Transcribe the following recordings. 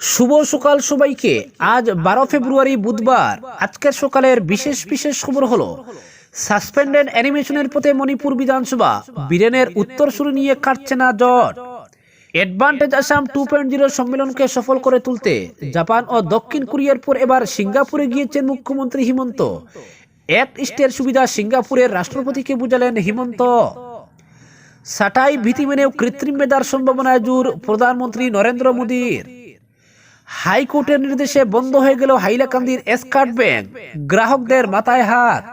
শুভ সকাল সবাইকে। আজ বারো ফেব্রুয়ারি বুধবার। আজকের সকালের বিশেষ বিশেষ খবর হলো, সাসপেন্ডেড অ্যানিমেশনের পথে মণিপুর বিধানসভা বীরেনের উত্তরসূরি নিয়ে কাটছে না জট। Advantage Assam two point zero সম্মেলনকে সফল করে তুলতে, জাপান ও দক্ষিণ কোরিয়ার পর এবার সিঙ্গাপুরে গিয়েছেন মুখ্যমন্ত্রী হিমন্ত। এক ইস্টের সুবিধা সিঙ্গাপুরের রাষ্ট্রপতিকে বুঝালেন হিমন্ত। সাটাই ভীতি মেনেও কৃত্রিম মেধার সম্ভাবনায় জোর প্রধানমন্ত্রী নরেন্দ্র মোদীর। হাইকোর্টের নির্দেশে বন্ধ হয়ে গেল হাইলাকান্দির এসকার্ট ব্যাংক। গ্রাহকদের মাথায় হাত।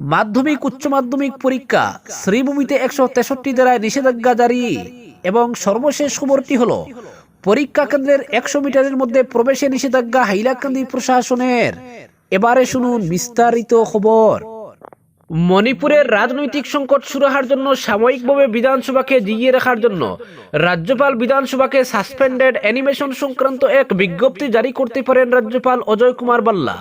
মাধ্যমিক, উচ্চ মাধ্যমিক পরীক্ষা। শ্রীভূমিতে একশো তেষট্টি জেলায় নিষেধাজ্ঞা জারি। এবং সর্বশেষ খবরটি হলো, পরীক্ষা কেন্দ্রের একশো মিটারের মধ্যে প্রবেশে নিষেধাজ্ঞা হাইলাকান্দি প্রশাসনের। এবারে শুনুন বিস্তারিত খবর। মণিপুরের রাজনৈতিক সংকট সুরাহার জন্য সাময়িকভাবে বিধানসভাকে জিগিয়ে রাখার জন্য রাজ্যপাল বিধানসভাকে সাসপেন্ডেড অ্যানিমেশন সংক্রান্ত এক বিজ্ঞপ্তি জারি করতে পারেন রাজ্যপাল অজয় কুমার বাল্লা।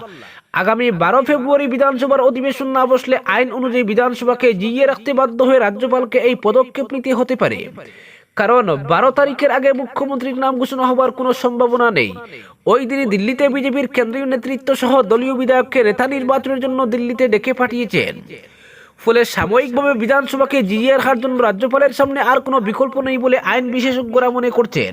আগামী বারো ফেব্রুয়ারি বিধানসভার অধিবেশন না বসলে আইন অনুযায়ী বিধানসভাকে জিগিয়ে রাখতে বাধ্য হয়ে রাজ্যপালকে এই পদক্ষেপ নিতে হতে পারে। কারণ বারো তারিখের আগে মুখ্যমন্ত্রীর নাম ঘোষণা হবার কোনো সম্ভাবনা নেই। ওই দিনই দিল্লিতে বিজেপির কেন্দ্রীয় নেতৃত্ব সহ দলীয় বিধায়ককে নেতা নির্বাচনের জন্য দিল্লিতে ডেকে পাঠিয়েছেন। ফলে সাময়িকভাবে বিধানসভাকে জিইয়ে রাখার জন্য রাজ্যপালের সামনে আর কোনো বিকল্প নেই বলে আইন বিশেষজ্ঞরা মনে করছেন।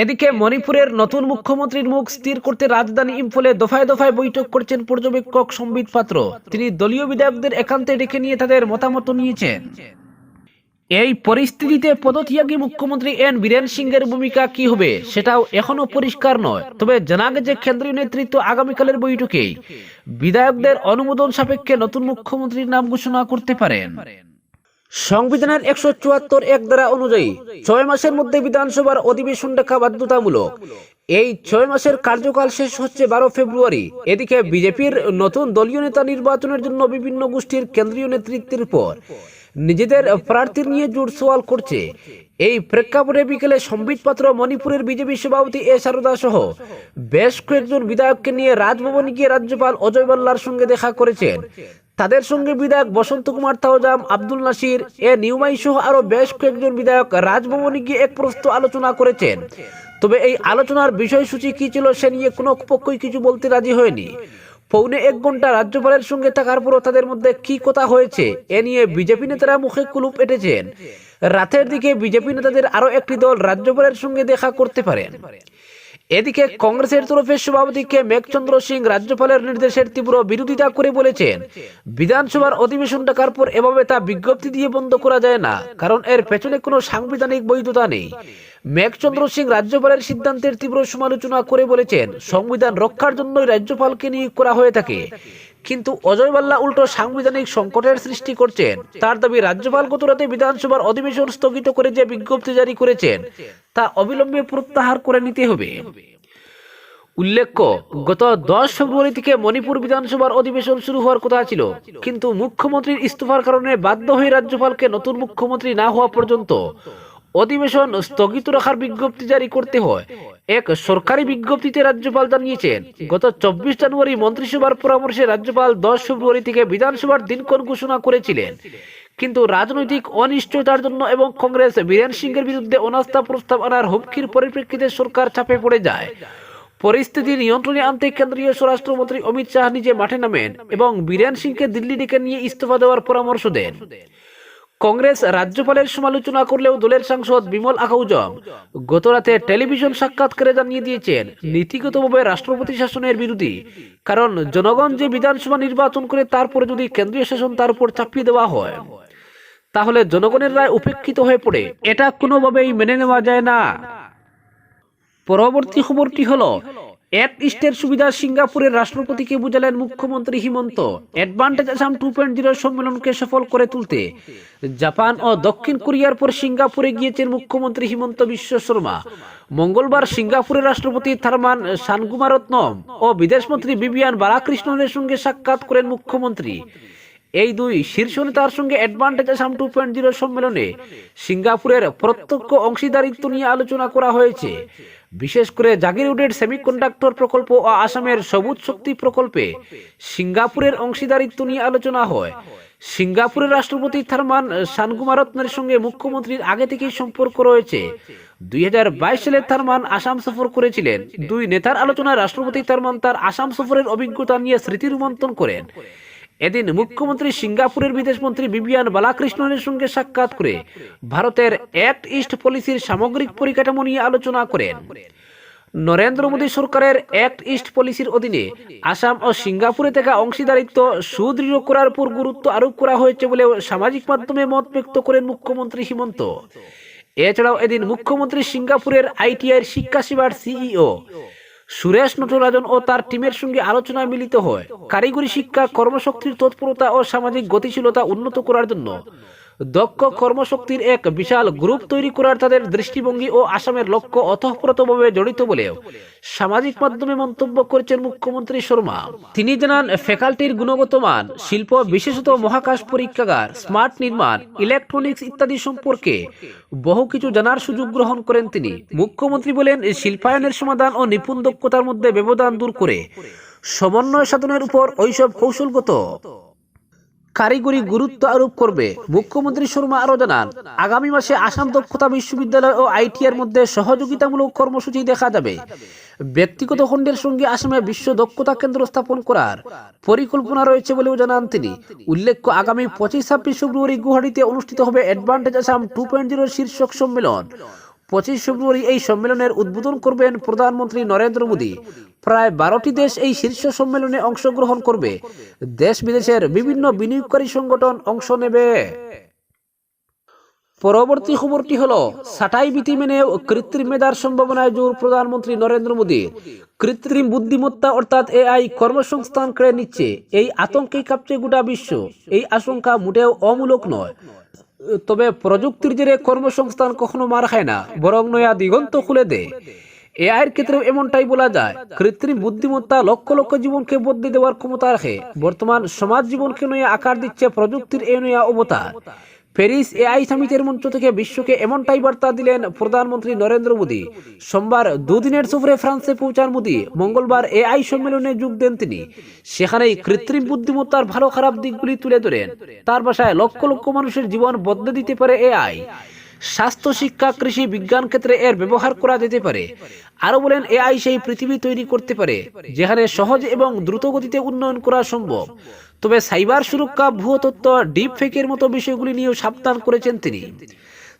এদিকে মণিপুরের নতুন মুখ্যমন্ত্রীর মুখ স্থির করতে রাজধানী ইম্ফলে দফায় দফায় বৈঠক করছেন পর্যবেক্ষক সম্বিত পাত্র। তিনি দলীয় বিধায়কদের একান্তে ডেকে নিয়ে তাদের মতামত নিয়েছেন। এই পরিস্থিতিতে পদত্যাগী মুখ্যমন্ত্রী এন বীরেন সিংহের ভূমিকা কি হবে, সেটাও এখনও পরিষ্কার নয়। তবে জানা গেছে কেন্দ্রীয় নেতৃত্ব আগামীকালের বৈঠকেই বিধায়কদের অনুমোদন সাপেক্ষে নতুন মুখ্যমন্ত্রীর নাম ঘোষণা করতে পারেন। সংবিধানের একশো চুয়াত্তর এক দ্বারা অনুযায়ী ছয় মাসের মধ্যে বিধানসভার অধিবেশন ডাকা বাধ্যতামূলক। এই ছয় মাসের কার্যকাল শেষ হচ্ছে বারো ফেব্রুয়ারি। এদিকে বিজেপির নতুন দলীয় নেতা নির্বাচনের জন্য বিভিন্ন গোষ্ঠীর কেন্দ্রীয় নেতৃত্বের পর নিজেদের প্রার্থী নিয়ে জোর সওয়াল করছে। এই প্রেক্ষাপটে বিকেলে সম্বিত পাত্র মণিপুরের বিজেপি সভাপতি এ সারদা সহ বেশ কয়েকজন বিধায়ককে নিয়ে রাজভবনে গিয়ে রাজ্যপাল অজয় বাল্লার সঙ্গে দেখা করেছেন। তাদের সঙ্গে বিধায়ক বসন্ত কুমার তাওজাম, আব্দুল নাসির, এ নিউমাই সহ আরও বেশ কয়েকজন বিধায়ক রাজভবনে গিয়ে এক প্রস্ত আলোচনা করেছেন। তবে এই আলোচনার বিষয়সূচি কি ছিল সে নিয়ে কোনো পক্ষই কিছু বলতে রাজি হয়নি। পৌনে এক ঘণ্টা রাজ্যপালের সঙ্গে থাকার পরও তাদের মধ্যে কি কথা হয়েছে, এ নিয়ে বিজেপি নেতারা মুখে কুলুপ এঁটেছেন। রাতের দিকে বিজেপি নেতাদের আরও একটি দল রাজ্যপালের সঙ্গে দেখা করতে পারেন। এদিকে কংগ্রেসের তরফে সভাপতি কে মেঘচন্দ্র সিং রাজ্যপালের নির্দেশের তীব্র বিরোধিতা করে বলেছেন, বিধানসভার অধিবেশন ডাকার পর এভাবে তা বিজ্ঞপ্তি দিয়ে বন্ধ করা যায় না, কারণ এর পেছনে কোনো সাংবিধানিক বৈধতা নেই। মেঘচন্দ্র সিং রাজ্যপালের সিদ্ধান্তের তীব্র সমালোচনা করে বলেছেন, সংবিধান রক্ষার জন্যই রাজ্যপালকে নিয়োগ করা হয়ে থাকে। কিন্তু অজয় বাল্লা উল্টো সাংবিধানিক সংকটের সৃষ্টি করছেন। তার দাবি, রাজ্যপাল গত রাতে বিধানসভার অধিবেশন স্থগিত করে যে বিজ্ঞপ্তি জারি করেছেন, তা অবিলম্বে প্রত্যাহার করে নিতে হবে। উল্লেখ্য, গত দশ ফেব্রুয়ারি থেকে মণিপুর বিধানসভার অধিবেশন শুরু হওয়ার কথা ছিল। কিন্তু মুখ্যমন্ত্রীর ইস্তফার কারণে বাধ্য হয়ে রাজ্যপালকে নতুন মুখ্যমন্ত্রী না হওয়া পর্যন্ত অধিবেশন স্থগিত রাখার বিজ্ঞপ্তি জারি করতে হয়। এক সরকারি বিজ্ঞপ্তিতে রাজ্যপাল জানিয়েছেন, গত চব্বিশ জানুয়ারি মন্ত্রিসভার পরামর্শে রাজ্যপাল দশ ফেব্রুয়ারি থেকে বিধানসভার দিনক্ষণ ঘোষণা করেছিলেন। কিন্তু রাজনৈতিক অনিশ্চয়তার জন্য এবং কংগ্রেস বীরেন সিংহের বিরুদ্ধে অনাস্থা প্রস্তাব আনার হুমকির পরিপ্রেক্ষিতে সরকার চাপে পড়ে যায়। পরিস্থিতি নিয়ন্ত্রণে আনতে কেন্দ্রীয় স্বরাষ্ট্রমন্ত্রী অমিত শাহ নিজে মাঠে নামেন এবং বীরেন সিংকে দিল্লি ডেকে নিয়ে ইস্তফা দেওয়ার পরামর্শ দেন। কংগ্রেস রাজ্যপালের সমালোচনা করলেও দলের সাংসদ বিমল আকাউজম। গতরাতে টেলিভিশন সাক্ষাৎকারে জানিয়ে দিয়েছেন, নীতিগতভাবে রাষ্ট্রপতি শাসনের বিরোধী। কারণ জনগণ যে বিধানসভা নির্বাচন করে তারপরে যদি কেন্দ্রীয় শাসন তার উপর চাপিয়ে দেওয়া হয়, তাহলে জনগণের রায় উপেক্ষিত হয়ে পড়ে। এটা কোনোভাবেই মেনে নেওয়া যায় না। পরবর্তী খবরটি হলো অ্যাক্ট ইস্টের সুবিধা সিঙ্গাপুরের রাষ্ট্রপতিকে বুঝালেন মুখ্যমন্ত্রী Himanta. Advantage Assam two point zero সম্মেলনকে সফল করে তুলতে। জাপান ও দক্ষিণ কোরিয়ার পর সিঙ্গাপুরে গিয়েছেন মুখ্যমন্ত্রী হিমন্ত বিশ্ব শর্মা। মঙ্গলবার সিঙ্গাপুরের রাষ্ট্রপতি থারমান সানগুমারত্নম ও বিদেশমন্ত্রী বিবিয়ান বালাকৃষ্ণনের সঙ্গে সাক্ষাৎ করেন মুখ্যমন্ত্রী। এই দুই শীর্ষ নেতার সঙ্গে advantage Assam two point zero সম্মেলনে সিঙ্গাপুরের প্রত্যক্ষ অংশীদারিত্ব নিয়ে আলোচনা করা হয়েছে। বিশেষ করে জাগিরউডের সেমিকন্ডাক্টর প্রকল্প ও আসামের সবুজ শক্তি প্রকল্পে সিঙ্গাপুরের অংশীদারিত্ব নিয়ে আলোচনা হয়। সিঙ্গাপুরের রাষ্ট্রপতি থারমান সানগুমারত্নের সঙ্গে মুখ্যমন্ত্রীর আগে থেকেই সম্পর্ক রয়েছে। দুই হাজার বাইশ সালে থারমান আসাম সফর করেছিলেন। দুই নেতার আলোচনায় রাষ্ট্রপতি থারমান তার আসাম সফরের অভিজ্ঞতা নিয়ে স্মৃতি রোমন্থন করেন। এদিন মুখ্যমন্ত্রী সিঙ্গাপুরের বিদেশমন্ত্রী বিবিয়ান বালাকৃষ্ণনের সঙ্গে সাক্ষাৎ করে ভারতের অ্যাক্ট ইস্ট পলিসির সামগ্রিক পরিকাঠামো নিয়ে আলোচনা করেন। নরেন্দ্র মোদী সরকারের অ্যাক্ট ইস্ট পলিসির অধীনে আসাম ও সিঙ্গাপুরে থাকা অংশীদারিত্ব সুদৃঢ় করার উপর গুরুত্ব আরোপ করা হয়েছে বলে সামাজিক মাধ্যমে মত ব্যক্ত করেন মুখ্যমন্ত্রী হিমন্ত। এছাড়াও এদিন মুখ্যমন্ত্রী সিঙ্গাপুরের আইটিআইয়ের শিক্ষা সেবার সিইও সুরেশ নটরাজন ও তার টিমের সঙ্গে আলোচনায় মিলিত হয়। কারিগরি শিক্ষা, কর্মশক্তির তৎপরতা ও সামাজিক গতিশীলতা উন্নত করার জন্য। দক্ষ কর্মশক্তির এক বিশাল গ্রুপ তৈরি করার তাদের দৃষ্টিভঙ্গি ও আসামের লক্ষ্য অতঃপ্রতভাবে জড়িত বলেও সামাজিক মাধ্যমে মন্তব্য করেছেন মুখ্যমন্ত্রী শর্মা। তিনি জানান, ফ্যাকাল্টির গুণগত মান, শিল্প বিশেষত মহাকাশ পরীক্ষাগার, স্মার্ট নির্মাণ, ইলেকট্রনিক্স ইত্যাদি সম্পর্কে বহু কিছু জানার সুযোগ গ্রহণ করেন তিনি। মুখ্যমন্ত্রী বলেন, শিল্পায়নের সমাধান ও নিপুণ দক্ষতার মধ্যে ব্যবধান দূর করে সমন্বয় সাধনের উপর ওইসব কৌশলগত কারিগরি গুরুত্ব আরোপ করবে। মুখ্যমন্ত্রী শর্মা আরও জানান, আগামী মাসে আসাম দক্ষতা বিশ্ববিদ্যালয় ও আইটিআর মধ্যে সহযোগিতামূলক কর্মসূচি দেখা যাবে। ব্যক্তিগত খণ্ডের সঙ্গে আসামে বিশ্ব দক্ষতা কেন্দ্র স্থাপন করার পরিকল্পনা রয়েছে বলেও জানান তিনি। উল্লেখ্য, আগামী পঁচিশ ছাব্বিশ ফেব্রুয়ারি গুয়াহাটিতে অনুষ্ঠিত হবে advantage Assam two point zero শীর্ষক সম্মেলন। পঁচিশ ফেব্রুয়ারি এই সম্মেলনের উদ্বোধন করবেন প্রধানমন্ত্রী নরেন্দ্র মোদী। প্রায় বারোটি দেশ এই শীর্ষ সম্মেলনে অংশগ্রহণ করবে। দেশ বিদেশের বিভিন্ন বিনিয়োগকারী সংগঠন অংশ নেবে। পরবর্তী খবরটি হলো সাটাই বিধি মেনে কৃত্রিম মেধার সম্ভাবনায় জোর প্রধানমন্ত্রী নরেন্দ্র মোদী। কৃত্রিম বুদ্ধিমত্তা অর্থাৎ এআই কর্মসংস্থান কেড়ে নিচ্ছে। এই আতঙ্কেই কাঁপছে গোটা বিশ্ব। এই আশঙ্কা মোটেও অমূলক নয়। তবে প্রযুক্তির জেরে কর্মসংস্থান কখনো মার খায় না, বরং নয়া দিগন্ত খুলে দেয় এআইয়ের ক্ষেত্রে এমনটাই বলা যায়। কৃত্রিম বুদ্ধিমত্তা লক্ষ লক্ষ জীবনকে বদলে দেওয়ার ক্ষমতা রাখে। বর্তমান সমাজ জীবনকে নয়া আকার দিচ্ছে প্রযুক্তির এই নয়া অবতার। প্যারিস এআই সামিটের মঞ্চ থেকে বিশ্বকে এমনটাই বার্তা দিলেন প্রধানমন্ত্রী নরেন্দ্র মোদী। সোমবার দুদিনের সফরে ফ্রান্সে পৌঁছান মোদী। মঙ্গলবার এআই সম্মেলনে যোগ দেন তিনি। সেখানেই কৃত্রিম বুদ্ধিমত্তার ভালো খারাপ দিকগুলি তুলে ধরেন। তার ভাষায় লক্ষ লক্ষ মানুষের জীবন বদলে দিতে পারে এআই। স্বাস্থ্য, শিক্ষা, কৃষি, বিজ্ঞান ক্ষেত্রে এর ব্যবহার করা যেতে পারে। আরও বলেন, এআই সেই পৃথিবী তৈরি করতে পারে, যেখানে সহজ এবং দ্রুত গতিতে উন্নয়ন করা সম্ভব। তবে সাইবার সুরক্ষা ভুয়ো তথ্য ডিপ ফেকের মতো বিষয়গুলি নিয়েও সাবধান করেছেন তিনি।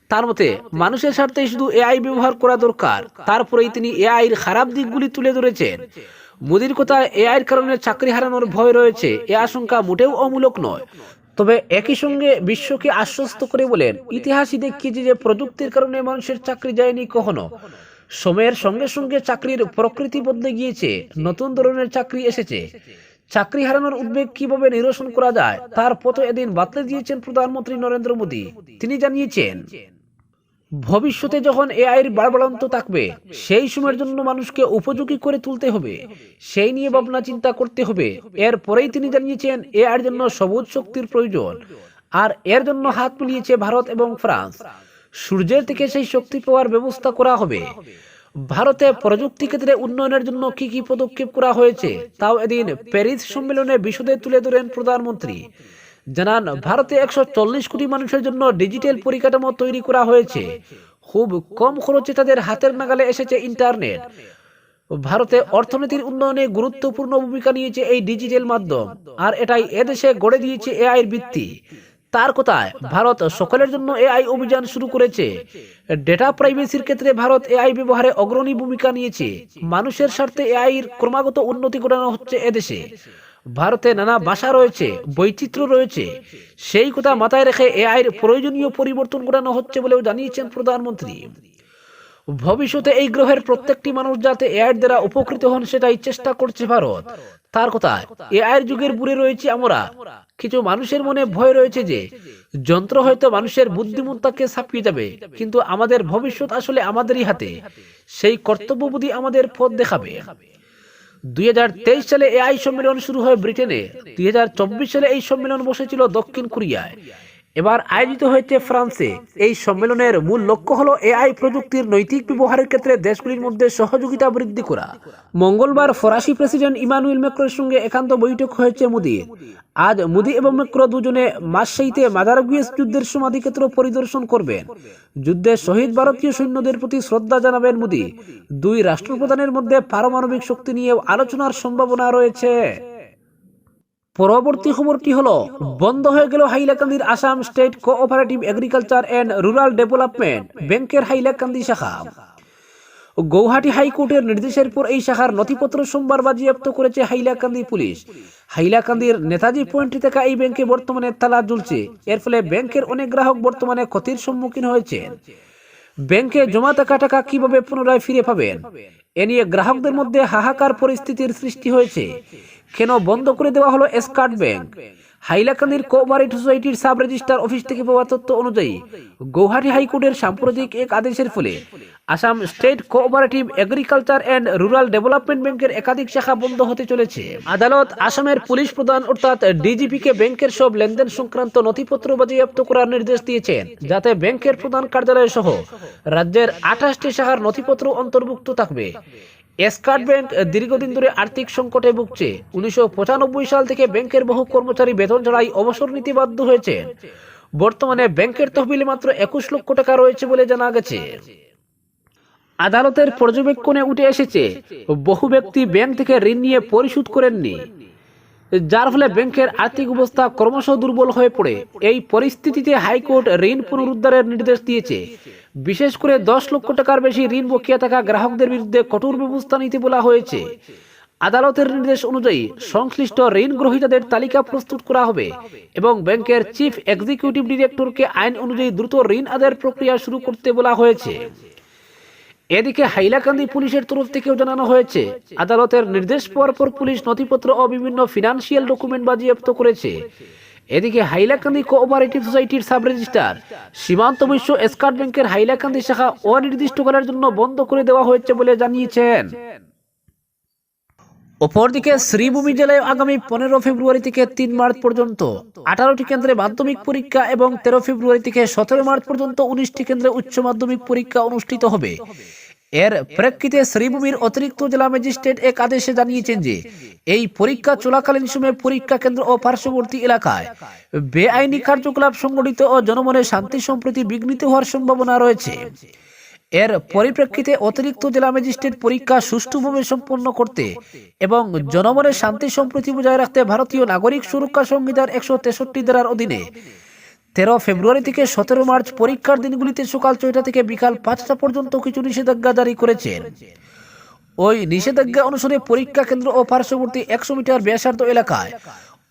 তার মতে, মানুষের স্বার্থে শুধু এআই ব্যবহার করা দরকার, তারপরেই তিনি এআই এর খারাপ দিকগুলি তুলে ধরেছেন। মোদির কথা এআই এর কারণে চাকরি হারানোর ভয় রয়েছে, এ আশঙ্কা মোটেও অমূলক নয়। তবে একই সঙ্গে বিশ্বকে আশ্বস্ত করে বলেন, ইতিহাসই দেখিয়েছে যে প্রযুক্তির কারণে মানুষের চাকরি যায়নি কখনো। সময়ের সঙ্গে সঙ্গে চাকরির প্রকৃতি বদলে গিয়েছে, নতুন ধরনের চাকরি এসেছে। চাকরি হারানোর উদ্বেগ কীভাবে নিরসন করা যায়, তার পথ এদিন বাতলে দিয়েছেন প্রধানমন্ত্রী নরেন্দ্র মোদী। তিনি জানিয়েছেন, ভবিষ্যতে যখন এআই এর বাড়বাড়ন্ত থাকবে, সেই সময়ের জন্য মানুষকে উপযোগী করে তুলতে হবে। সেই নিয়ে ভাবনা চিন্তা করতে হবে। এরপরেই তিনি জানিয়েছেন, এআই এর জন্য সবুজ শক্তির প্রয়োজন। আর এর জন্য হাত মিলিয়েছে ভারত এবং ফ্রান্স। সূর্যের থেকে সেই শক্তি পাওয়ার ব্যবস্থা করা হবে। ভারতে প্রযুক্তি ক্ষেত্রে উন্নয়নের জন্য কি কি পদক্ষেপ করা হয়েছে, তাও এদিন প্যারিস সম্মেলনে বিশদে তুলে ধরেন প্রধানমন্ত্রী। জানান, ভারতে একশো চল্লিশ কোটি মানুষের জন্য ডিজিটাল পরিকাঠামো তৈরি করা হয়েছে। খুব কম খরচে তাদের হাতের নাগালে এসেছে ইন্টারনেট। ভারতে অর্থনীতির উন্নয়নে গুরুত্বপূর্ণ ভূমিকা নিয়েছে এই ডিজিটাল মাধ্যম, আর এটাই এদেশে গড়ে দিয়েছে এআই ভিত্তি। তার কথায় ভারত সকলের জন্য এআই অভিযান শুরু করেছে। ডেটা প্রাইভেসির ক্ষেত্রে ভারত এআই ব্যবহারে অগ্রণী ভূমিকা নিয়েছে। মানুষের স্বার্থে এআই এর ক্রমাগত উন্নতি ঘটানো হচ্ছে এদেশে। ভারতে নানা ভাষা রয়েছে, বৈচিত্র্য রয়েছে। সেই কথা মাথায় রেখে এআই এর প্রয়োজনীয় পরিবর্তন ঘটানো হচ্ছে বলেও জানিয়েছেন প্রধানমন্ত্রী। ভবিষ্যতে এই গ্রহের প্রত্যেকটি মানুষ যাতে এআইয়ের দ্বারা উপকৃত হন সেটাই চেষ্টা করছে ভারত। তার কথায় আয়ের যুগের বুড়ে রয়েছে আমরা। কিছু মানুষের মনে ভয় রয়েছে যে, যন্ত্র হয়তো মানুষের বুদ্ধিমত্তাকে ছাপিয়ে যাবে, কিন্তু আমাদের ভবিষ্যৎ আসলে আমাদেরই হাতে। সেই কর্তব্যবোধী আমাদের পথ দেখাবে। দুই হাজার তেইশ সালে এ আই সম্মেলন শুরু হয় ব্রিটেনে। দুই হাজার চব্বিশ সালে এই সম্মেলন বসেছিল দক্ষিণ কোরিয়ায়। এবার আয়োজিত হয়েছে ফ্রান্সে। এই সম্মেলনের মূল লক্ষ্য হলো এআই প্রযুক্তির নৈতিক ব্যবহারের ক্ষেত্রে দেশগুলির মধ্যে সহযোগিতা বৃদ্ধি করা। মঙ্গলবার ফরাসি প্রেসিডেন্ট ইমানুয়েল ম্যাক্রোর সঙ্গে একান্ত বৈঠক হয়েছে মোদির। আজ মোদি এবং ম্যাক্রো দুজনে মাসসাইতে মাদারগুয়েস যুদ্ধের সমাধিক্ষেত্র পরিদর্শন করবেন। যুদ্ধে শহীদ ভারতীয় সৈন্যদের প্রতি শ্রদ্ধা জানাবেন মোদি। দুই রাষ্ট্রপ্রধানের মধ্যে পারমাণবিক শক্তি নিয়েও আলোচনার সম্ভাবনা রয়েছে। পরবর্তী খবরটি হলো, বন্ধ হয়ে গেল হাইলাকান্দির Assam state cooperative agriculture and rural development ব্যাংকের হাইলাকান্দি শাখা। গৌহাটি হাইকোর্টের নির্দেশের পর এই শাখার নথিপত্র সোমবার বাজেয়াপ্ত করেছে হাইলাকান্দি পুলিশ। হাইলাকান্দির নেতাজি পয়েন্টে থাকা এই ব্যাংকে বর্তমানে তালা ঝুলছে এর ফলে ব্যাংকের অনেক গ্রাহক বর্তমানে ক্ষতির সম্মুখীন হয়েছেন। ব্যাংকে জমা থাকা টাকা কীভাবে পুনরায় ফিরে পাবেন? এ নিয়ে গ্রাহকদের মধ্যে হাহাকার পরিস্থিতির সৃষ্টি হয়েছে। কেন বন্ধ করে দেওয়া হলো এসকার্ট ব্যাংক হাইলাকান্দির কোঅপারেটিভ সোসাইটির সাব রেজিস্ট্রার অফিস থেকে পাওয়া তথ্য অনুযায়ী, গৌহাটি হাইকোর্টের সাম্প্রতিক এক আদেশের ফলে Assam state cooperative agriculture and rural development ব্যাংকের একাধিক শাখা বন্ধ হতে চলেছে। আদালত আসামের পুলিশ প্রধান অর্থাৎ ডিজিপি কে ব্যাংকের সব লেনদেন সংক্রান্ত নথিপত্র বাজেয়াপ্ত করার নির্দেশ দিয়েছেন, যাতে ব্যাংকের প্রধান কার্যালয় সহ রাজ্যের আঠাশটি শাখার নথিপত্র অন্তর্ভুক্ত থাকবে। এসকার্ট ব্যাংক দীর্ঘদিন ধরে আর্থিক সংকটে ভুগছে। উনিশশো পঁচানব্বই সাল থেকে ব্যাংকের বহু কর্মচারী বেতন ছাড়াই অবসর নিতে বাধ্য হয়েছে। বর্তমানে ব্যাংকের তহবিলে মাত্র একুশ লক্ষ টাকা রয়েছে বলে জানা গেছে। আদালতের পর্যবেক্ষণে উঠে এসেছে, বহু ব্যক্তি ব্যাংক থেকে ঋণ নিয়ে পরিশোধ করেননি, যার ফলে ব্যাংকের আর্থিক অবস্থা ক্রমশ দুর্বল হয়ে পড়ে। এই পরিস্থিতিতে হাইকোর্ট ঋণ পুনরুদ্ধারের নির্দেশ দিয়েছে। বিশেষ করে দশ লক্ষ টাকার বেশি ঋণ বকিয়া থাকা গ্রাহকদের বিরুদ্ধে কঠোর ব্যবস্থা নিতে বলা হয়েছে। আদালতের নির্দেশ অনুযায়ী সংশ্লিষ্ট ঋণ গ্রহীতাদের তালিকা প্রস্তুত করা হবে এবং ব্যাংকের চিফ এক্সিকিউটিভ ডিরেক্টরকে আইন অনুযায়ী দ্রুত ঋণ আদায়ের প্রক্রিয়া শুরু করতে বলা হয়েছে। এদিকে হাইলাকান্দি পুলিশের তরফ থেকেও জানানো হয়েছে, আদালতের নির্দেশ পাওয়ার পর পুলিশ নথিপত্র ও বিভিন্ন ফিনান্সিয়াল ডকুমেন্ট বাজেয়াপ্ত করেছে। এদিকে হাইলাকান্দি কোঅপারেটিভ সোসাইটির সাব রেজিস্ট্রার সীমান্ত বিশ্ব এসকার্ট ব্যাংকের হাইলাকান্দি শাখা অনির্দিষ্টকালের জন্য বন্ধ করে দেওয়া হয়েছে বলে জানিয়েছেন। অপরদিকে শ্রীভূমি জেলায় আগামী পনেরো ফেব্রুয়ারি থেকে তিন মার্চ পর্যন্ত আঠারোটি কেন্দ্রে মাধ্যমিক পরীক্ষা এবং তেরো ফেব্রুয়ারি থেকে সতেরো মার্চ পর্যন্ত উনিশটি কেন্দ্রে উচ্চ মাধ্যমিক পরীক্ষা অনুষ্ঠিত হবে। এর প্রেক্ষিতে শ্রীভূমির অতিরিক্ত জেলা ম্যাজিস্ট্রেট এক আদেশে জানিয়েছেন যে, এই পরীক্ষা চলাকালীন সময়ে পরীক্ষা কেন্দ্র ও পার্শ্ববর্তী এলাকায় বেআইনি কার্যকলাপ সংগঠিত ও জনমনে শান্তি সম্প্রীতি বিঘ্নিত হওয়ার সম্ভাবনা রয়েছে। এর পরিপ্রেক্ষিতে অতিরিক্ত জেলা ম্যাজিস্ট্রেট পরীক্ষা সুষ্ঠুভাবে সম্পন্ন করতে এবং জনমনের শান্তি সম্প্রীতি বজায় রাখতে ভারতীয় নাগরিক সুরক্ষা সংহিতার একশো তেষট্টি ধারার অধীনে তেরো ফেব্রুয়ারি থেকে সতেরো মার্চ পরীক্ষার দিনগুলিতে সকাল ছয়টা থেকে বিকাল পাঁচটা পর্যন্ত কিছু নিষেধাজ্ঞা জারি করেছেন। ওই নিষেধাজ্ঞা অনুসারে পরীক্ষা কেন্দ্র ও পার্শ্ববর্তী একশো মিটার ব্যাসার্ধ এলাকায়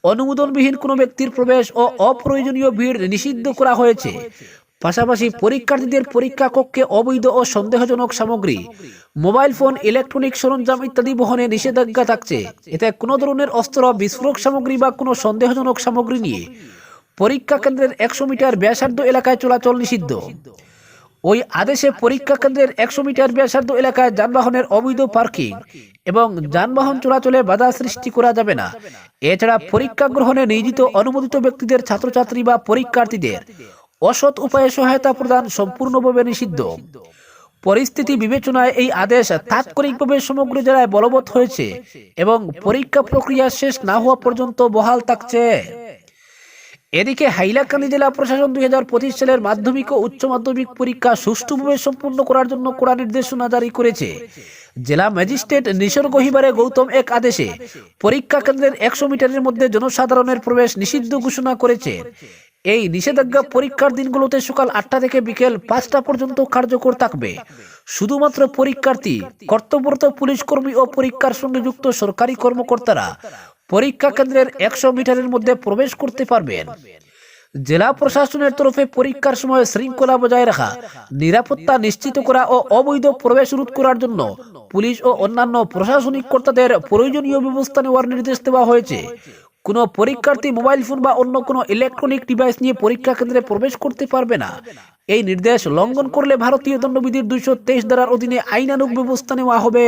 অনুমোদনবিহীন কোনো ব্যক্তির প্রবেশ ও অপ্রয়োজনীয় ভিড় নিষিদ্ধ করা হয়েছে। পাশাপাশি পরীক্ষার্থীদের পরীক্ষা কক্ষে অবৈধ ও সন্দেহজনক সামগ্রী, মোবাইল ফোন, ইলেকট্রনিক সরঞ্জাম ইত্যাদি বহনে নিষেধাজ্ঞা থাকছে। এতে কোনো ধরনের অস্ত্র, বিস্ফোরক সামগ্রী বা কোনো সন্দেহজনক সামগ্রী নিয়ে পরীক্ষা কেন্দ্রের একশো মিটার ব্যাসার্ধ এলাকায় চলাচল নিষিদ্ধ। ওই আদেশে পরীক্ষা কেন্দ্রের একশো মিটার ব্যাসার্ধ এলাকায় যানবাহনের অবৈধ পার্কিং এবং যানবাহন চলাচলে বাধা সৃষ্টি করা যাবে না। এছাড়া পরীক্ষা গ্রহণে নিয়োজিত অনুমোদিত ব্যক্তিদের ছাত্রছাত্রী বা পরীক্ষার্থীদের অসৎ উপায়ে সহায়তা প্রদান সম্পূর্ণভাবে নিষিদ্ধ। পরিস্থিতি বিবেচনায় এই আদেশ তাৎক্ষণিকভাবে সমগ্র জেলায় বলবৎ হয়েছে এবং পরীক্ষা প্রক্রিয়া শেষ না হওয়া পর্যন্ত বহাল থাকছে। এদিকে হাইলাকান্দি জেলা প্রশাসন দুই হাজার পঁচিশ সালের মাধ্যমিক ও উচ্চ মাধ্যমিক পরীক্ষা সুষ্ঠুভাবে সম্পন্ন করার জন্য কড়া নির্দেশনা জারি করেছে। জেলা ম্যাজিস্ট্রেট নিসর্গ হিবারে গৌতম এক আদেশে পরীক্ষা কেন্দ্রের একশো মিটারের মধ্যে জনসাধারণের প্রবেশ নিষিদ্ধ ঘোষণা করেছে। এই নিষেধাজ্ঞা পরীক্ষার দিনগুলোতে সকাল আটটা থেকে বিকেল পাঁচটা পর্যন্ত কার্যকর থাকবে। শুধুমাত্র পরীক্ষার্থী, কর্তব্যরত পুলিশ কর্মী ও পরীক্ষার সঙ্গে যুক্ত সরকারি কর্মকর্তারা পরীক্ষা কেন্দ্রের একশো মিটারের মধ্যে প্রবেশ করতে পারবেন। জেলা প্রশাসনের তরফে পরীক্ষার সময় শৃঙ্খলা বজায় রাখা, নিরাপত্তা নিশ্চিত করা ও অবৈধ প্রবেশ রোধ করার জন্য পুলিশ ও অন্যান্য প্রশাসনিক কর্তাদের প্রয়োজনীয় ব্যবস্থা নেওয়ার নির্দেশ দেওয়া হয়েছে। কোনো পরীক্ষার্থী মোবাইল ফোন বা অন্য কোনো ইলেকট্রনিক ডিভাইস নিয়ে পরীক্ষা কেন্দ্রে প্রবেশ করতে পারবে না। এই নির্দেশ লঙ্ঘন করলে ভারতীয় দণ্ডবিধির দুইশো তেইশ ধারার অধীনে আইনানুগ ব্যবস্থা নেওয়া হবে।